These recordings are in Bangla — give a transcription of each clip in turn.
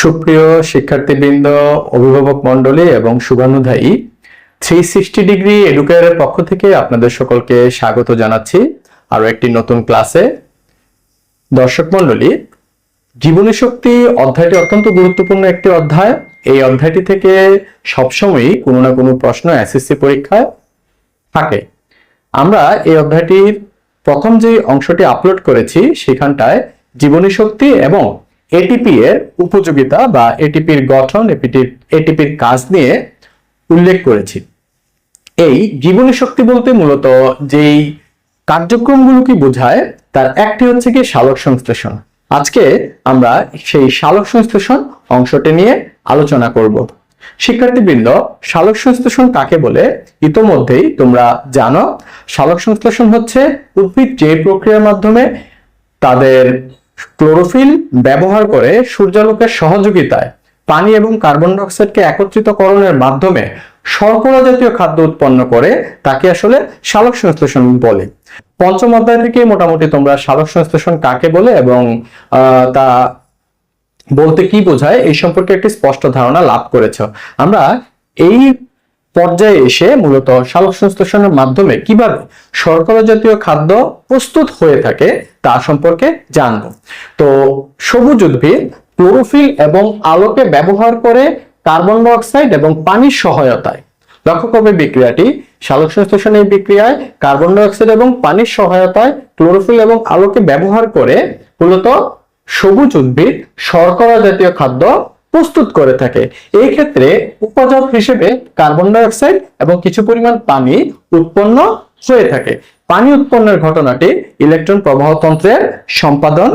সুপ্রিয় শিক্ষার্থীবৃন্দ, অভিভাবক মন্ডলী এবং শুভানুধায়ী থ্রি সিক্সটি ডিগ্রি এডুকেয়ারের পক্ষ থেকে আপনাদের সকলকে স্বাগত জানাচ্ছি আরও একটি নতুন ক্লাসে। দর্শক মণ্ডলী জীবনী শক্তি অধ্যায়টি অত্যন্ত গুরুত্বপূর্ণ একটি অধ্যায়। এই অধ্যায়টি থেকে সবসময়ই কোনো না কোনো প্রশ্ন এসএসসি পরীক্ষায় থাকে। আমরা এই অধ্যায়টির প্রথম যে অংশটি আপলোড করেছি, সেখানটায় জীবনী শক্তি এবং এটিপি এর উপযোগিতা বা এটিপির গঠন এটিপির এটিপির কাজ নিয়ে উল্লেখ করেছি। এই জীবনী শক্তি বলতে মূলত যেই কার্যক্রমগুলোকে বোঝায়, তার একটি হচ্ছে কি সালোক সংশ্লেষণ। আজকে আমরা সেই সালোক সংশ্লেষণ অংশটি নিয়ে আলোচনা করব। শিক্ষার্থীবৃন্দ সালোক সংশ্লেষণ কাকে বলে? ইতোমধ্যেই তোমরা জানো সালোক সংশ্লেষণ হচ্ছে উদ্ভিদ যে প্রক্রিয়ার মাধ্যমে তাদের ক্লোরোফিল ব্যবহার করে সূর্যালোকের সহযোগিতায় পানি এবং কার্বন ডাইঅক্সাইডকে একত্রিতকরণের মাধ্যমে শর্করা জাতীয় খাদ্য উৎপন্ন করে, তাকে আসলে সালোক সংশ্লেষণ বলে। পঞ্চম অধ্যায় থেকে মোটামুটি তোমরা সালোক সংশ্লেষণ কাকে বলে এবং তা বলতে কি বোঝায় এই সম্পর্কে একটি স্পষ্ট ধারণা লাভ করেছ। আমরা এই পর্যায়ে এসে মূলত সালোক সংশ্লেষণের মাধ্যমে কীভাবে শর্করা জাতীয় খাদ্য প্রস্তুত হয়ে থাকে তা সম্পর্কে জানব। তো সবুজ উদ্ভিদ, ক্লোরোফিল এবং আলোকে ব্যবহার করে কার্বন ডাইঅক্সাইড এবং পানির সহায়তায়। লক্ষ্য করবে বিক্রিয়াটি সালোক সংশ্লেষণ এই বিক্রিয়ায় কার্বন ডাইঅক্সাইড এবং পানির সহায়তায় ক্লোরোফিল এবং আলোকে ব্যবহার করে মূলত সবুজ উদ্ভিদ, শর্করা জাতীয় খাদ্য প্রস্তুত করে থাকে। এই ক্ষেত্রে উপজাত হিসেবে কার্বন ডাইঅক্সাইড এবং কিছু পরিমাণ পানি উৎপন্ন হয়ে থাকে। পানি উৎপন্নের ঘটনাটি ইলেকট্রন প্রবাহতন্ত্রের সম্পাদন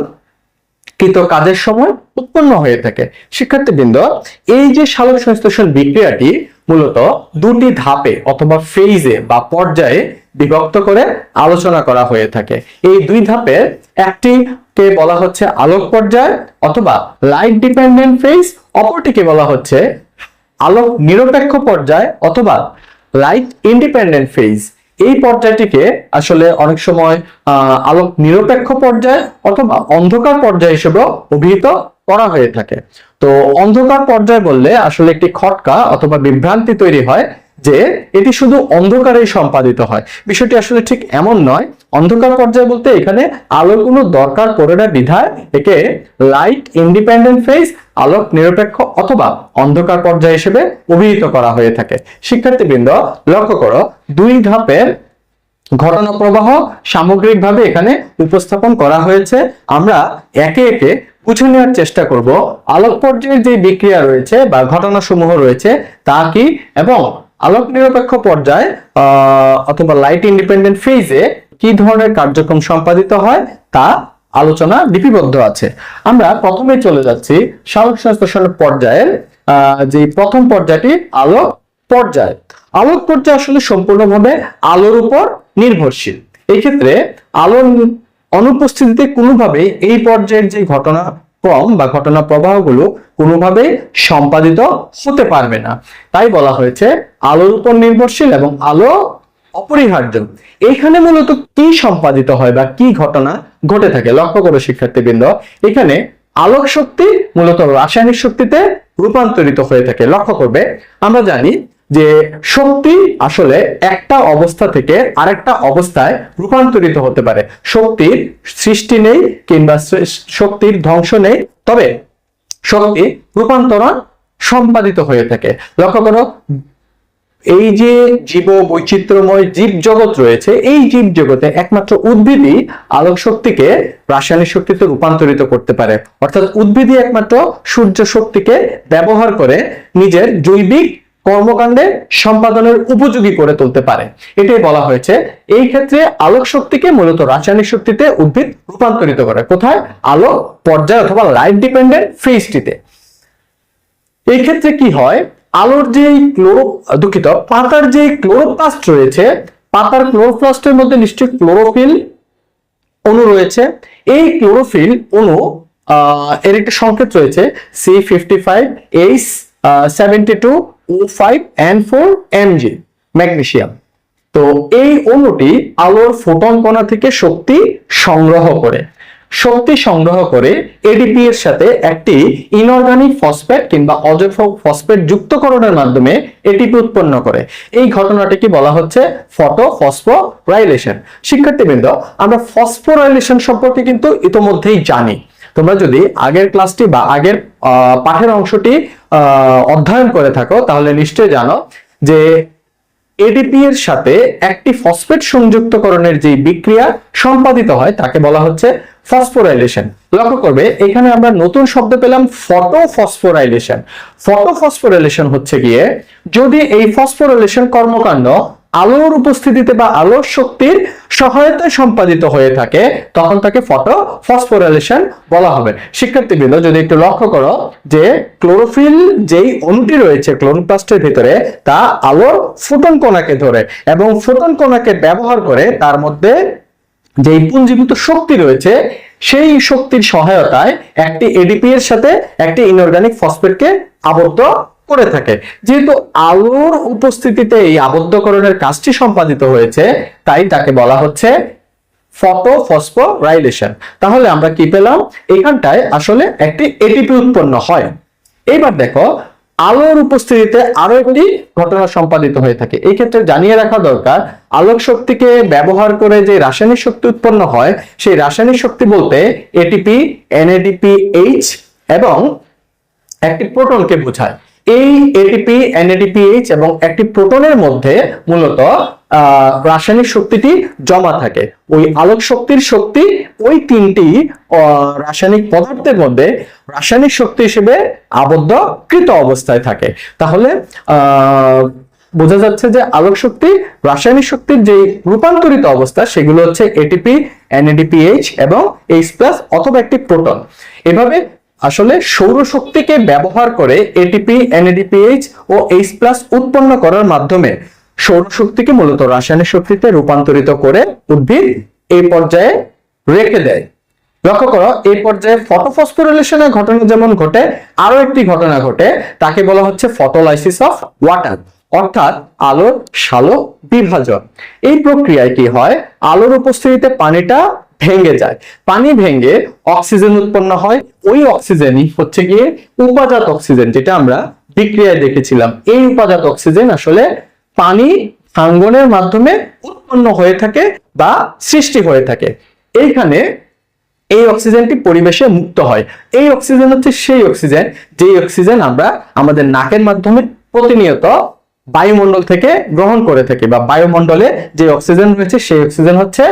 কৃত কাজের সময় উৎপন্ন হয়ে থাকে। শিক্ষার্থীবৃন্দ, এই যে সালোক সংশ্লেষণ বিক্রিয়াটি মূলত দুটি ধাপে অথবা ফেজে বা পর্যায়ে বিভক্ত করে আলোচনা করা হয়ে থাকে। এই দুই ধাপের একটি কে বলা হচ্ছে আলোক পর্যায় অথবা লাইট ডিপেন্ডেন্ট ফেজ অপরটিকে বলা হচ্ছে আলোক নিরপেক্ষ পর্যায় অথবা লাইট ইন্ডিপেন্ডেন্ট ফেজ এই পর্যায়টিকে আসলে অনেক সময় আলোক নিরপেক্ষ পর্যায় অথবা অন্ধকার পর্যায় হিসেবেও অভিহিত করা হয়ে থাকে। তো অন্ধকার পর্যায় বললে আসলে একটি খটকা অথবা বিভ্রান্তি তৈরি হয় যে এটি শুধু অন্ধকারেই সম্পাদিত হয়। বিষয়টি আসলে ঠিক এমন নয়, অন্ধকার পর্যায় বলতে এখানে আলোর কোনো দরকার পড়ে না বিধায় একে লাইট ইন্ডিপেন্ডেন্ট ফেজ আলোক নিরপেক্ষ অথবা অন্ধকার পর্যায় হিসেবে অভিহিত করা হয়ে থাকে। শিক্ষার্থীবৃন্দ, লক্ষ্য করো, দুই ধাপের ঘটনা প্রবাহ সামগ্রিকভাবে এখানে উপস্থাপন করা হয়েছে। আমরা একে একে বুঝে নেওয়ার চেষ্টা করব, আলোক পর্যায়ের যে বিক্রিয়া রয়েছে বা ঘটনা সমূহ রয়েছে, তা কি এবং আলোক নিরপেক্ষ পর্যায় অথবা লাইট ইন্ডিপেন্ডেন্ট ফেজে কি ধরনের কার্যক্রম সম্পাদিত হয় তা আলোচনা লিপিবদ্ধ আছে। আমরা প্রথমে চলে যাচ্ছি সালোক সংশ্লেষণ পর্যায়ের যে প্রথম পর্যায়টি আলোক পর্যায়। আলোক পর্যায় আসলে সম্পূর্ণভাবে আলোর উপর নির্ভরশীল। এই ক্ষেত্রে আলোর অনুপস্থিতিতে কোনোভাবেই এই পর্যায়ের যে ঘটনা ক্রম বা ঘটনা প্রবাহগুলো কোনোভাবেই সম্পাদিত হতে পারবে না। তাই বলা হয়েছে, আলোর উপর নির্ভরশীল এবং আলো অপরিহার্য। এখানে মূলত কি সম্পাদিত হয় বা কি ঘটনা ঘটে থাকে? লক্ষ্য করো শিক্ষার্থীবৃন্দ, এখানে আলোক শক্তি মূলত রাসায়নিক শক্তিতে রূপান্তরিত হয়ে থাকে। লক্ষ্য করবে, আমরা জানি যে শক্তি আসলে একটা অবস্থা থেকে আরেকটা অবস্থায় রূপান্তরিত হতে পারে। শক্তির সৃষ্টি নেই কিংবা শক্তির ধ্বংস নেই, তবে শক্তি রূপান্তরণ সম্পাদিত হয়ে থাকে। লক্ষ্য করো, এই যে জীব বৈচিত্র্যময় জীব জগৎ রয়েছে, এই জীব জগতে একমাত্র উদ্ভিদই আলোক শক্তিকে রাসায়নিক শক্তিতে রূপান্তরিত করতে পারে। অর্থাৎ উদ্ভিদই একমাত্র সূর্য শক্তিকে ব্যবহার করে নিজের জৈবিক কর্মকাণ্ডে সম্পাদনের উপযোগী করে তুলতে পারে। এটাই বলা হয়েছে। এই ক্ষেত্রে আলোক শক্তিকে মূলত রাসায়নিক শক্তিতে উদ্ভিদ রূপান্তরিত করে। কোথায়? আলো পর্যায় অথবা লাইট ডিপেন্ডেন্ট ফেজটিতে। এই ক্ষেত্রে কি হয়? আলোর যে ক্লোরো, দুঃখিত, পাতার যে ক্লোরোপ্লাস্ট রয়েছে, পাতার ক্লোরোপ্লাস্টের মধ্যে নিশ্চয়ই ক্লোরোফিল অণু রয়েছে। এই ক্লোরোফিল অণু এর একটি সংকেত রয়েছে C fifty five H seventy two O five N four MG magnesium তো এই অণুটি আলোর ফোটন কণা থেকে শক্তি সংগ্রহ করে। শক্তি সংগ্রহ করে এডিপি এর সাথে একটি ইনঅর্গানিক ফসফেট কিংবা অজৈব ফসফেট যুক্তকরণের মাধ্যমে এটিপি উৎপন্ন করে। এই ঘটনাটিকে বলা হচ্ছে ফটো ফসফোরাইলেশন শিক্ষার্থীবৃন্দ, আমরা ফসফোরাইলেশন সম্পর্কে কিন্তু ইতোমধ্যেই জানি। তোমরা যদি আগের ক্লাসটি বা আগের পাঠের অংশটি অধ্যয়ন করে থাকো, তাহলে নিশ্চয়ই জানো যে এডিপি এর সাথে একটি ফসফেট সংযুক্তকরণের যে বিক্রিয়া সম্পাদিত হয়, তাকে বলা হচ্ছে ফসফোরাইলেশন লক্ষ্য করবে, এখানে আমরা নতুন শব্দ পেলাম ফটো ফসফোরাইলেশন ফটো ফসফোরাইলেশন হচ্ছে গিয়ে, যদি এই ফসফোরাইলেশন কর্মকাণ্ড আলোর উপস্থিতিতে বা আলোর শক্তির সহায়তায় সম্পাদিত হয়ে থাকে, তখন তাকে ফটো ফসফোরাইলেশন বলা হবে। শিক্ষার্থীবৃন্দ, যদি একটু লক্ষ্য করো যে ক্লোরোফিল যেই অণুটি রয়েছে ক্লোরোপ্লাস্টের ভিতরে, তা আলোর ফোটন কণাকে ধরে এবং ফোটন কণাকে ব্যবহার করে তার মধ্যে যেই পুঞ্জীভূত শক্তি রয়েছে, সেই শক্তির সহায়তায় একটি এডিপি এর সাথে একটি ইনঅর্গানিক ফসফেটকে আবদ্ধ করে থাকে। যেহেতু আলোর উপস্থিতিতে এই আবদ্ধকরণের কাজটি সম্পাদিত হয়েছে, তাই তাকে বলা হচ্ছে ফটো ফসফোরাইলেশন তাহলে আমরা কি পেলাম? এখানটায় আসলে একটি এটিপি উৎপন্ন হয়। এবার দেখো, আলোর উপস্থিতিতে আরও একটি ঘটনা সম্পাদিত হয়ে থাকে। এই ক্ষেত্রে জানিয়ে রাখা দরকার, আলোক শক্তিকে ব্যবহার করে যে রাসায়নিক শক্তি উৎপন্ন হয়, সেই রাসায়নিক শক্তি বলতে এটিপি এনএডিপি এইচ এবং একটি প্রোটনকে বোঝায়। এই এটিপি এনএডিপিএইচ এবং একটি প্রোটনের মধ্যে মূলত রাসায়নিক শক্তিটি জমা থাকে। ওই আলোক শক্তির শক্তি ওই তিনটি রাসায়নিক পদার্থের মধ্যে রাসায়নিক শক্তি হিসেবে আবদ্ধকৃত অবস্থায় থাকে। তাহলে বোঝা যাচ্ছে যে আলোক শক্তি, রাসায়নিক শক্তির যে রূপান্তরিত অবস্থা, সেগুলো হচ্ছে এটিপি এনএডিপিএইচ এবং এইচ প্লাস অথবা একটি প্রোটন এভাবে আসলে সৌরশক্তিকে ব্যবহার করে এটিপি এনএডিপিএইচ ও এইচ প্লাস উৎপন্ন করার মাধ্যমে সৌরশক্তিকে মূলত রাসায়নিক শক্তিতে রূপান্তরিত করে উদ্ভিদ এই পর্যায়ে রেখে দেয়। লক্ষ্য করো এই পর্যায়ে ফটোফসফোরিলেশনের ঘটনা যেমন ঘটে আরও একটি ঘটনা ঘটে, তাকে বলা হচ্ছে ফটোলাইসিস অফ ওয়াটার অর্থাৎ আলোর সালো বিভাজন। এই প্রক্রিয়ায় কি হয়? আলোর উপস্থিতিতে পানিটা ভেঙে যায়। পানি ভেঙে অক্সিজেন উৎপন্ন হয়। ওই অক্সিজেনই হচ্ছে গিয়ে উপাজাত অক্সিজেন, যেটা আমরা বিক্রিয়ায় দেখেছিলাম। এই উপাজাত অক্সিজেন আসলে পানি ভাঙ্গনের মাধ্যমে উৎপন্ন হয়ে থাকে বা সৃষ্টি হয়ে থাকে। এইখানে এই অক্সিজেনটি পরিবেশে মুক্ত হয়। এই অক্সিজেন হচ্ছে সেই অক্সিজেন, যেই অক্সিজেন আমরা আমাদের নাকের মাধ্যমে প্রতিনিয়ত বায়ুমণ্ডল থেকে গ্রহণ করে থাকি বা বায়ুমণ্ডলে যে অক্সিজেন রয়েছে, সেই অক্সিজেন হচ্ছে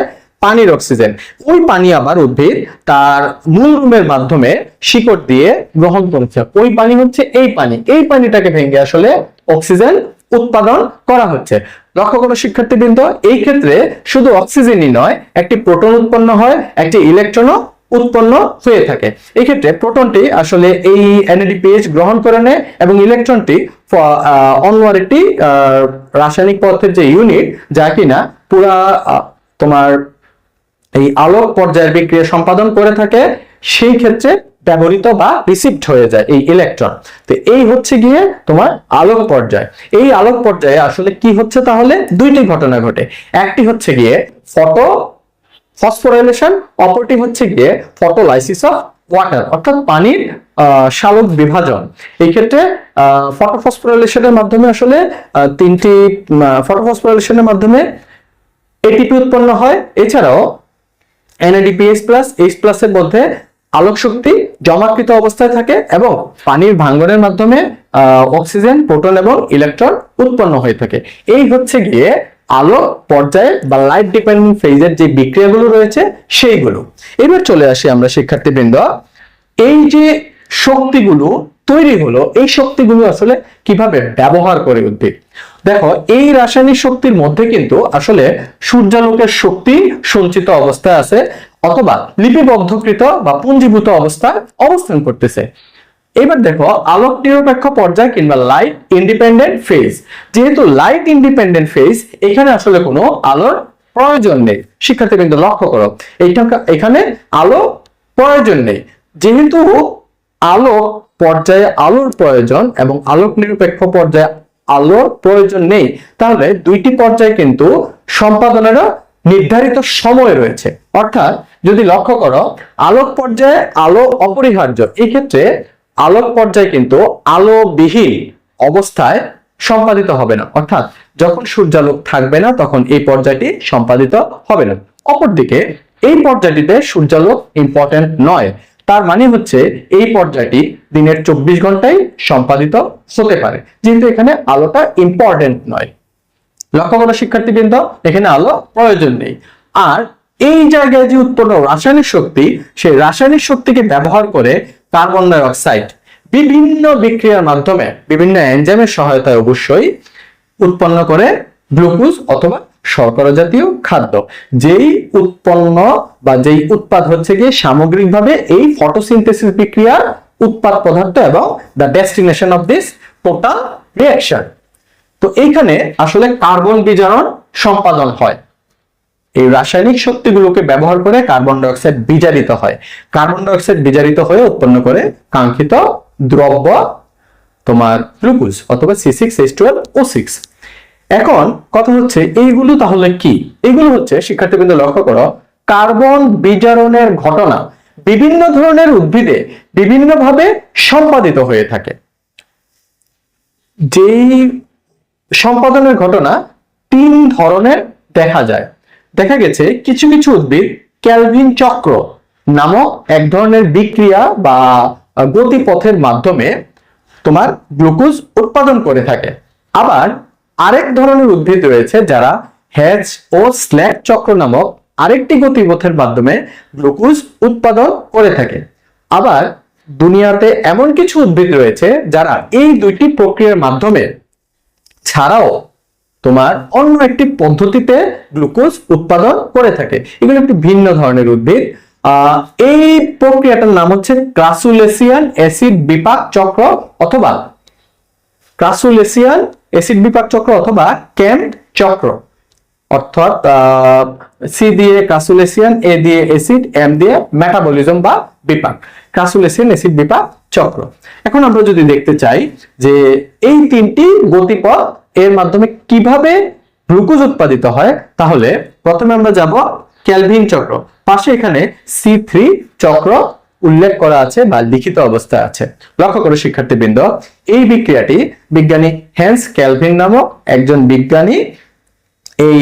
পানির অক্সিজেন। ওই পানি আবার উদ্ভিদ তার মূল রুমের মাধ্যমে শিকড় দিয়ে গ্রহণ করেছে। ওই পানি হচ্ছে এই পানি। এই পানিটাকে ভেঙে আসলে অক্সিজেন উৎপাদন করা হচ্ছে। লক্ষ্য করো শিক্ষার্থীবৃন্দ এই ক্ষেত্রে শুধু অক্সিজেনই নয় একটি প্রোটন উৎপন্ন হয় একটি ইলেকট্রনও উৎপন্ন হয়ে থাকে। এই ক্ষেত্রে প্রোটনটি আসলে এই এনএডিপিএইচ গ্রহণ করে নেয় এবং ইলেকট্রনটি অন্য আহ, রাসায়নিক পদার্থের যে ইউনিট যা কিনা পুরা তোমার এই আলোক পর্যায়ের বিক্রিয়া সম্পাদন করে থাকে, সেই ক্ষেত্রে ব্যবহৃত বা রিসিভড হয়ে যায় এই ইলেকট্রন তো এই হচ্ছে গিয়ে তোমার আলোক পর্যায়। এই আলোক পর্যায়ে আসলে কি হচ্ছে তাহলে? দুইটি ঘটনা ঘটে। একটি হচ্ছে গিয়ে ফটো ফসফোরাইলেশন অপরটি হচ্ছে গিয়ে ফটোলাইসিস অফ ওয়াটার অর্থাৎ পানির সালোক বিভাজন। এই ক্ষেত্রে ফটোফসফোরাইলেশনের মাধ্যমে আসলে তিনটি ফটোফসফোরাইলেশনের মাধ্যমে এটিপি উৎপন্ন হয়। এছাড়াও এনএডিপিএস মধ্যে আলোক শক্তি জমাকৃত অবস্থায় থাকে এবং পানির ভাঙ্গনের মাধ্যমে অক্সিজেন প্রোটন এবং ইলেকট্রন উৎপন্ন হয়ে থাকে। এই হচ্ছে গিয়ে আলো পর্যায়ে বা লাইট ডিপেন্ডেন্ট ফেজের যে বিক্রিয়াগুলো রয়েছে, সেইগুলো। এবার চলে আসি আমরা শিক্ষার্থীবৃন্দ। এই যে শক্তিগুলো তৈরি হলো, এই শক্তিগুলো আসলে কীভাবে ব্যবহার করে উদ্ভিদ? দেখো, এই রাসায়নিক শক্তির মধ্যে কিন্তু আসলে সূর্যালোকের শক্তি সঞ্চিত অবস্থায় আছে অথবা লিপিবদ্ধকৃত বা পুঞ্জীভূত অবস্থায় অবস্থান করতেছে। এবার দেখো, আলোক নিরপেক্ষ পর্যায় কিংবা লাইট ইন্ডিপেন্ডেন্ট ফেজ যেহেতু লাইট ইন্ডিপেন্ডেন্ট ফেজ এখানে আসলে কোনো আলোর প্রয়োজন নেই। শিক্ষার্থীবৃন্দ, লক্ষ্য করো, এইটা এখানে আলো প্রয়োজন নেই। যেহেতু আলো পর্যায়ে আলোর প্রয়োজন এবং আলোক নিরপেক্ষ পর্যায়ে আলোর প্রয়োজন নেই। তাহলে দুইটি পর্যায়ে কিন্তু সম্পাদনেরও নির্ধারিত সময় রয়েছে। অর্থাৎ যদি লক্ষ্য করো, আলোক পর্যায়ে আলো অপরিহার্য। এই ক্ষেত্রে আলোক পর্যায় কিন্তু আলোবিহীন অবস্থায় সম্পাদিত হবে না। অর্থাৎ যখন সূর্যালোক থাকবে না, তখন এই পর্যায়টি সম্পাদিত হবে না। অপরদিকে এই পর্যায়টিতে সূর্যালোক ইম্পর্টেন্ট নয়। তার মানে হচ্ছে এই পর্যায়টি দিনের চব্বিশ ঘন্টায় সম্পাদিত হতে পারে। যেহেতু এখানে আলোটা ইম্পর্টেন্ট নয়। লক্ষ্য করো শিক্ষার্থীবৃন্দ, এখানে আলো প্রয়োজন নেই। আর এই জায়গায় যে উৎপন্ন রাসায়নিক শক্তি, সেই রাসায়নিক শক্তিকে ব্যবহার করে কার্বন ডাই অক্সাইড বিভিন্ন বিক্রিয়ার মাধ্যমে, বিভিন্ন এনজাইমের সহায়তায় অবশ্যই উৎপন্ন করে গ্লুকোজ অথবা শর্করা জাতীয় খাদ্য। যেই উৎপন্ন বা যেই উৎপাদ হচ্ছে গিয়ে সামগ্রিকভাবে এই ফটোসিনথেসিস বিক্রিয়ার উৎপাদ পদার্থ এবং the destination of this total reaction তো এইখানে আসলে কার্বন বিজারণ সম্পাদন হয়। এই রাসায়নিক শক্তিগুলোকে ব্যবহার করে কার্বন ডাইঅক্সাইড বিজারিত হয়। কার্বন ডাইঅক্সাইড বিজারিত হয়ে উৎপন্ন করে কাঙ্ক্ষিত দ্রব্য তোমার গ্লুকোজ অথবা C six H twelve O six এখন কথা হচ্ছে, এইগুলো তাহলে কি? এগুলো হচ্ছে, শিক্ষার্থীবৃন্দ লক্ষ্য করো, কার্বন বিজারণের ঘটনা বিভিন্ন ধরনের উদ্ভিদে বিভিন্নভাবে সম্পাদিত হয়ে থাকে। যেই সম্পাদনের ঘটনা তিন ধরনের দেখা যায়। দেখা গেছে, কিছু কিছু উদ্ভিদ, ক্যালভিন চক্র নামক এক ধরনের বিক্রিয়া বা গতিপথের মাধ্যমে তোমার গ্লুকোজ উৎপাদন করে থাকে। আবার আরেক ধরনের উদ্ভিদ রয়েছে যারা হ্যাজ ও স্ল্যাক চক্র নামক আরেকটি গতিপথের মাধ্যমে গ্লুকোজ উৎপাদন করে থাকে। আবার দুনিয়াতে এমন কিছু উদ্ভিদ রয়েছে যারা এই দুইটি প্রক্রিয়ার মাধ্যমে ছাড়াও তোমার অন্য একটি পদ্ধতিতে গ্লুকোজ উৎপাদন করে থাকে। এগুলো একটি ভিন্ন ধরনের উদ্ভিদ। এই প্রক্রিয়াটার নাম হচ্ছে ক্রাসুলেসিয়ান অ্যাসিড বিপাক চক্র অথবা ক্রাসুলেসিয়ান অ্যাসিড বিপাক চক্র অথবা ক্যাম্প চক্র। অর্থাৎ সি দিয়ে ক্রাসুলেসিয়ান এ দিয়ে অ্যাসিড এম দিয়ে মেটাবলিজম বা বিপাক। ক্রাসুলেসিয়ান অ্যাসিড বিপাক চক্র। এখন আমরা যদি দেখতে চাই যে এই তিনটি গতিপথ এর মাধ্যমে কীভাবে গ্লুকোজ উৎপাদিত হয়, তাহলে প্রথমে আমরা যাব ক্যালভিন চক্র। পাশে এখানে সি থ্রি চক্র উল্লেখ করা আছে বা লিখিত অবস্থায় আছে। লক্ষ্য করো শিক্ষার্থীবৃন্দ, এই বিক্রিয়াটি বিজ্ঞানী হ্যান্স ক্যালভিন নামক একজন বিজ্ঞানী এই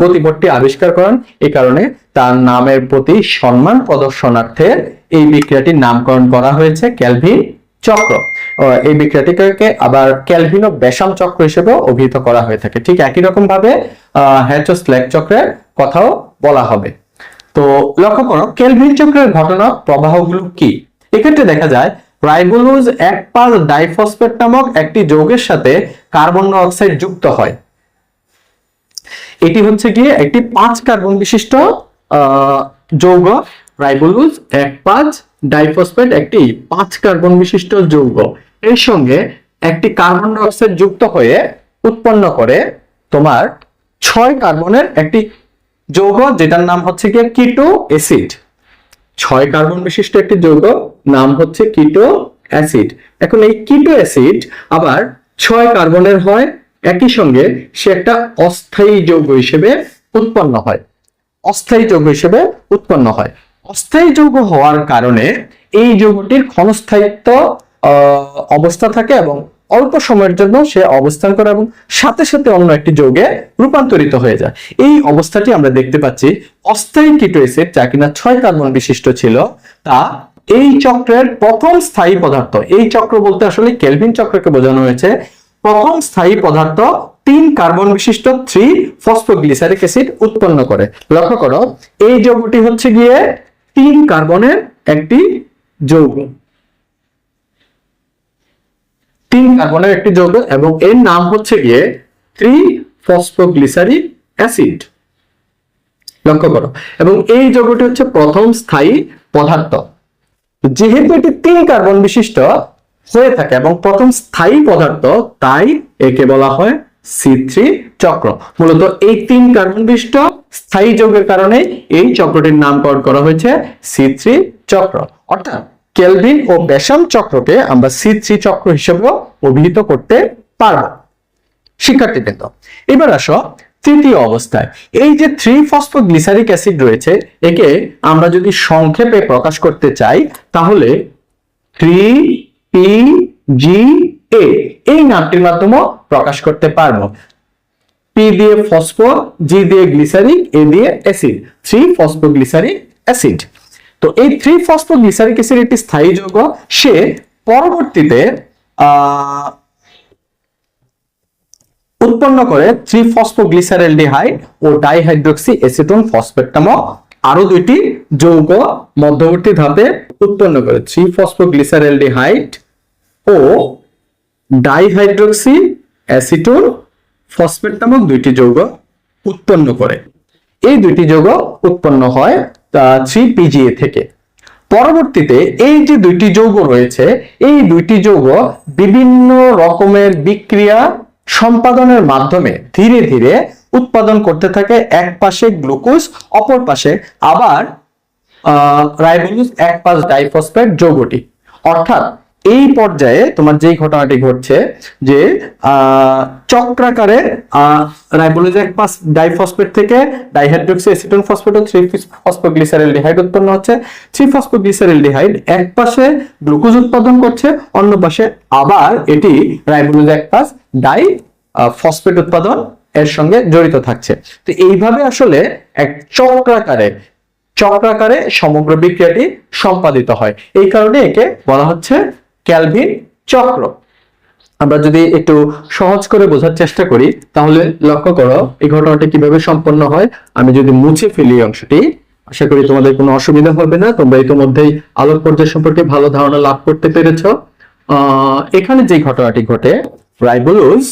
গতিপথটি আবিষ্কার করেন। এই কারণে তার নামের প্রতি সম্মান প্রদর্শনার্থে এই বিক্রিয়াটির নামকরণ করা হয়েছে ক্যালভিন চক্র। এই বিক্রিয়াটিকে আবার ক্যালভিনো বেসাম চক্র হিসেবে অভিহিত করা হয়ে থাকে। ঠিক একই রকম ভাবে হ্যাচো স্ল্যাক চক্রের কথাও বলা হবে। তো লক্ষ্য করো, কেলভিন চক্রের ঘটনা প্রবাহগুলো কি? এক্ষেত্রে দেখা যায়, রাইবোলোজ এক পাল ডাইফসফেট নামক একটি যৌগের সাথে কার্বন অক্সাইড যুক্ত হয়। এটি হচ্ছে গিয়ে একটি পাঁচ কার্বন বিশিষ্ট যৌগ, রাইবোলুজ এক পাঁচ ডাইফসফেট একটি পাঁচ কার্বন বিশিষ্ট যৌগ। এর সঙ্গে একটি কার্বন ডাই অক্সাইড যুক্ত হয়ে উৎপন্ন করে তোমার ছয় কার্বনের একটি যৌগ, যেটার নাম হচ্ছে গিয়ে কিটো অ্যাসিড ছয় কার্বন বিশিষ্ট একটি যৌগ, নাম হচ্ছে কিটো অ্যাসিড এখন এই কিটো অ্যাসিড আবার ছয় কার্বনের হয়, একই সঙ্গে সে একটা অস্থায়ী যৌগ হিসেবে উৎপন্ন হয়। অস্থায়ী যৌগ হিসেবে উৎপন্ন হয়। অস্থায়ী যৌগ হওয়ার কারণে এই যৌগটির ক্ষণস্থায়িত্ব অবস্থা থাকে এবং অল্প সময়ের জন্য সে অবস্থান করে এবং সাথে সাথে অন্য একটি যৌগে রূপান্তরিত হয়ে যায়। এই অবস্থাটি আমরা দেখতে পাচ্ছি অস্থায়ী কিটো যা কিনা ছয় কার্বন বিশিষ্ট ছিল, তা এই চক্রের প্রথম স্থায়ী পদার্থ। এই চক্র বলতে আসলে কেলভিন চক্রকে বোঝানো হয়েছে। প্রথম স্থায়ী পদার্থ তিন কার্বন বিশিষ্ট থ্রি ফসফোগ্লিসারিক অ্যাসিড উৎপন্ন করে। লক্ষ্য করো, এই যৌগটি হচ্ছে গিয়ে তিন কার্বনের একটি যৌগ। তিন কার্বনের একটি যৌগ এবং এর নাম হচ্ছে গিয়ে থ্রি ফসফোগ্লিসারিক অ্যাসিড। লক্ষ্য করো। এবং এই যৌগটি হচ্ছে প্রথম স্থায়ী পদার্থ। যেহেতু এটি তিন কার্বন বিশিষ্ট হয়ে থাকে এবং প্রথম স্থায়ী পদার্থ, তাই একে বলা হয় সি থ্রি চক্র। মূলত এই তিন কার্বন বিশিষ্ট স্থায়ী যৌগের কারণে এই চক্রটির নামকরণ করা হয়েছে সি থ্রি চক্র। অর্থাৎ কেলভিন ও বেসাম চক্রকে আমরা সি থ্রি চক্র হিসেবেও অভিহিত করতে পারব। শিক্ষার্থীবৃন্দ, এবার আসো তৃতীয় অবস্থায়। এই যে থ্রি ফসফোগ্লিসারিক অ্যাসিড রয়েছে, একে আমরা যদি সংক্ষেপে প্রকাশ করতে চাই, তাহলে থ্রি পি জি এ, এই নামটির মাধ্যমে প্রকাশ করতে পারব। পি দিয়ে ফসফো জি দিয়ে গ্লিসারিক, এ দিয়ে অ্যাসিড থ্রি ফসফোগ্লিসারিক অ্যাসিড। তো এই থ্রি ফসফোগ্লিসারিক অ্যাসিড একটি স্থায়ী যৌগ, সে পরবর্তীতে উৎপন্ন করে থ্রি ফসফোগ্লিসারেলডিহাইড ও ডাইহাইড্রোক্সি এসিটোন ফসফেট নামক আরও দুইটি যৌগ মধ্যবর্তী ধাপে উৎপন্ন করে। থ্রি ফসফোগ্লিসারেলডিহাইড ও ডাইহাইড্রোক্সি অ্যাসিটোন ফসফেট নামক দুইটি যৌগ উৎপন্ন করে। এই দুইটি যৌগ উৎপন্ন হয় থ্রি পিজিএ থেকে। পরবর্তীতে এই যে দুইটি যৌগ রয়েছে, এই দুইটি যৌগ বিভিন্ন রকমের বিক্রিয়া সম্পাদনের মাধ্যমে ধীরে ধীরে উৎপাদন করতে থাকে, এক পাশে গ্লুকোজ, অপর পাশে আবার রাইবোজ এক পাশ ডাইফসফেট যৌগটি। অর্থাৎ এই পর্যায়ে তোমার যেই ঘটনাটি ঘটছে যে চক্রাকারে রাইবোলোজ এক পাশ ডাইফসফেট থেকে ডাইহাইড্রোক্সি অ্যাসিটোন ফসফেট ও থ্রি ফসফোগ্লিসারেলডিহাইড উৎপন্ন হচ্ছে থ্রি ফসফোগ্লিসারেলডিহাইড এক পাশে গ্লুকোজ উৎপাদন করছে, অন্য পাশে আবার এটি রাইবোলোজ এক পাশ ডাই ফসফেট উৎপাদন এর সঙ্গে জড়িত থাকছে। তো এইভাবে আসলে এক চক্রাকারে চক্রাকারে সমগ্র বিক্রিয়াটি সম্পাদিত হয়। এই কারণে একে বলা হচ্ছে ক্যালভিন চক্র। আমরা যদি একটু সহজ করে বোঝার চেষ্টা করি, তাহলে লক্ষ্য করো, এই ঘটনাটি কীভাবে সম্পন্ন হয়। আমি যদি মুছে ফেলি অংশটি, আশা করি তোমাদের কোনো অসুবিধা হবে না। তোমরা ইতিমধ্যেই আলোক পর্যায় সম্পর্কে ভালো ধারণা লাভ করতে পেরেছ। এখানে যে ঘটনাটি ঘটে, রাইবোলোজ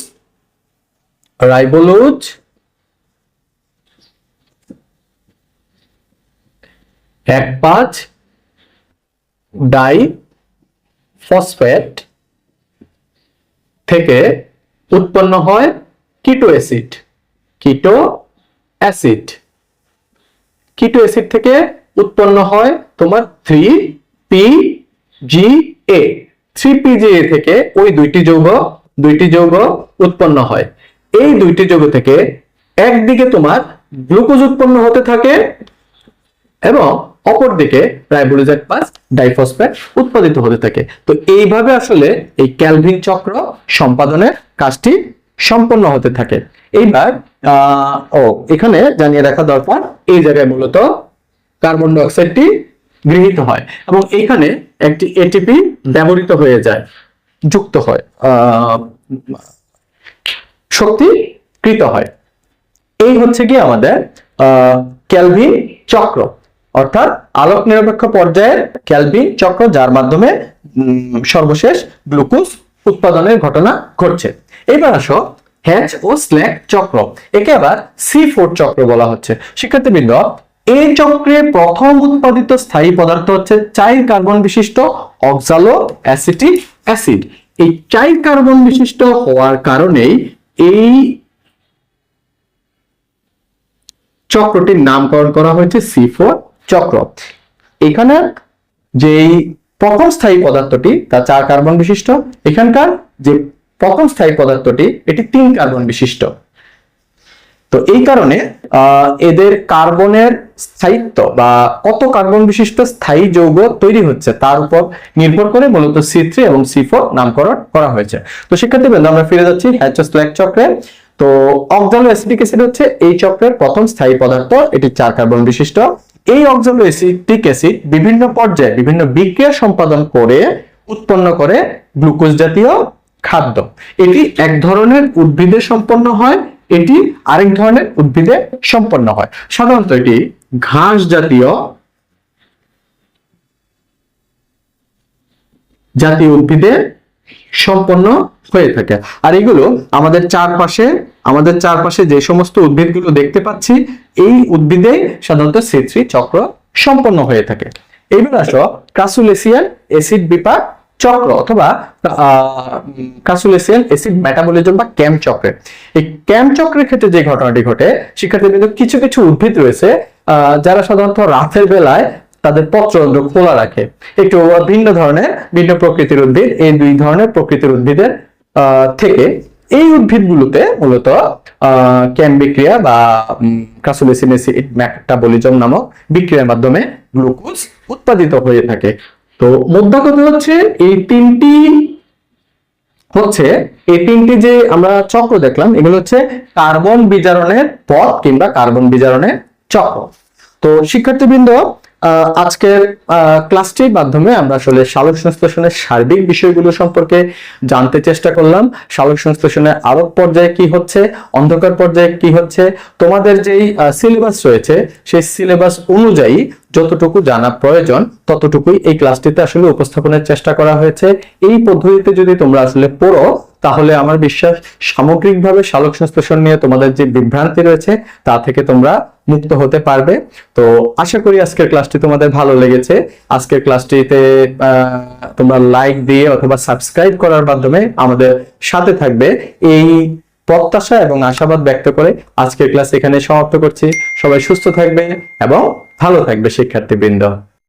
রাইবোলোজ, এক পাঁচ, ডাই ফসফেট থেকে উৎপন্ন হয় keto acid keto acid keto acid থেকে উৎপন্ন হয় তোমার three P G A three P G A থেকে ওই দুইটি যৌগ দুইটি যৌগ উৎপন্ন হয়। এই দুইটি যৌগ থেকে একদিকে তোমার গ্লুকোজ উৎপন্ন হতে থাকে এবং অপরদিকে রাইবোলোজ এক পাস ডাইফসফেট উৎপাদিত হতে থাকে। তো এইভাবে আসলে এই ক্যালভিন চক্র সম্পাদনের কাজটি সম্পন্ন হতে থাকে। এইবার ও এখানে জানিয়ে রাখা দরকার এই জায়গায় মূলত কার্বন ডাইঅক্সাইডটি গৃহীত হয় এবং এখানে একটি এটিপি ব্যবহৃত হয়ে যায় যুক্ত হয় আহ, শক্তিকৃত হয়। এই হচ্ছে কি আমাদের ক্যালভিন চক্র। অর্থাৎ আলোক নিরপেক্ষ পর্যায়ের ক্যালভিন চক্র, যার মাধ্যমে সর্বশেষ গ্লুকোজ উৎপাদনের ঘটনা ঘটছে। এবার আসো, হ্যাচ ও স্ল্যাক চক্র, একে আবার সি ফোর চক্র বলা হচ্ছে। শিক্ষার্থীবৃন্দ এই চক্রে প্রথম উৎপাদিত স্থায়ী পদার্থ হচ্ছে চাই কার্বন বিশিষ্ট অক্সালো অ্যাসিটিক অ্যাসিড। এই চাই কার্বন বিশিষ্ট হওয়ার কারণেই এই চক্রটির নামকরণ করা হয়েছে সি ফোর। চক্র। এখানে যেই প্রথম স্থায়ী পদার্থটি তা চার কার্বন বিশিষ্ট, এখানকার যে প্রথম স্থায়ী পদার্থটি, এটি তিন কার্বন বিশিষ্ট। তো এই কারণে এদের কার্বনের স্থায়িত্ব বা কত কার্বন বিশিষ্ট স্থায়ী যৌগ তৈরি হচ্ছে, তার উপর নির্ভর করে মূলত সি এবং সি ফোর নামকরণ করা হয়েছে। তো শিক্ষার্থীবৃন্দ আমরা ফিরে যাচ্ছি হ্যাচোস্ল্যাক চক্রে। তো অক্সালো অ্যাসিটিক অ্যাসিড হচ্ছে এই চক্রের প্রথম স্থায়ী পদার্থ, এটি চার কার্বন বিশিষ্ট। এই অক্সালো অ্যাসিটিক অ্যাসিড বিভিন্ন পর্যায়ে বিভিন্ন বিক্রিয়া সম্পাদন করে উৎপন্ন করে গ্লুকোজ জাতীয় খাদ্য। এটি এক ধরনের উদ্ভিদে সম্পন্ন হয়, এটি আরেক ধরনের উদ্ভিদে সম্পন্ন হয়। সাধারণত এটি ঘাস জাতীয় জাতীয় উদ্ভিদে সম্পন্ন হয়ে থাকে। আর এগুলো আমাদের চারপাশে আমাদের চারপাশে যে সমস্ত উদ্ভিদগুলো দেখতে পাচ্ছি, এই উদ্ভিদে সাধারণত সি চক্র সম্পন্ন হয়ে থাকে। এবার আসো ক্রাসুলেসিয়ান অ্যাসিড বিপাক চক্র অথবা ক্রাসুলেসিয়ান অ্যাসিড মেটাবলিজম বা ক্যাম চক্রে। এই ক্যাম চক্রের ক্ষেত্রে যে ঘটনাটি ঘটে শিক্ষার্থীবৃন্দ কিছু কিছু উদ্ভিদ রয়েছে যারা সাধারণত রাতের বেলায় তাদের পত্ররন্ধ্র খোলা রাখে। একটু ভিন্ন ধরনের, ভিন্ন প্রকৃতির উদ্ভিদ, এই দুই ধরনের প্রকৃতির উদ্ভিদের থেকে এই উদ্ভিদগুলোতে মূলত ক্যাম বিক্রিয়া বা নামক বিক্রিয়ার মাধ্যমে গ্লুকোজ উৎপাদিত হয়ে থাকে। তো মোদ্দা কথা হচ্ছে, এই তিনটি হচ্ছে, এই তিনটি যে আমরা চক্র দেখলাম, এগুলো হচ্ছে কার্বন বিজারণের পথ কিংবা কার্বন বিজারণের চক্র। তো শিক্ষার্থীবৃন্দ আজকের ক্লাসটির মাধ্যমে আমরা আসলে সালোক সংশ্লেষণের সার্বিক বিষয়গুলো সম্পর্কে জানতে চেষ্টা করলাম। সালোক সংশ্লেষণের আরব পর্যায়ে কি হচ্ছে, অন্ধকার পর্যায়ে কি হচ্ছে, তোমাদের যেই সিলেবাস রয়েছে, সেই সিলেবাস অনুযায়ী যতটুকু জানা প্রয়োজন, ততটুকুই এই ক্লাসটিতে আসলে উপস্থাপনের চেষ্টা করা হয়েছে। এই পদ্ধতিতে যদি তোমরা আসলে পড়ো তাহলে আমার বিশ্বাস, সামগ্রিকভাবে সালোক সংশ্লেষণ নিয়ে তোমাদের যে বিভ্রান্তি রয়েছে, তা থেকে তোমরা মুক্ত হতে পারবে। তো আশা করি আজকের ক্লাসটি তোমাদের ভালো লেগেছে। আজকের ক্লাসটিতে তোমরা লাইক দিয়ে অথবা সাবস্ক্রাইব করার মাধ্যমে আমাদের সাথে থাকবে। এই প্রত্যাশা এবং আশাবাদ ব্যক্ত করে আজকের ক্লাস এখানে সমাপ্ত করছি। সবাই সুস্থ থাকবে এবং ভালো থাকবে, শিক্ষার্থীবৃন্দ।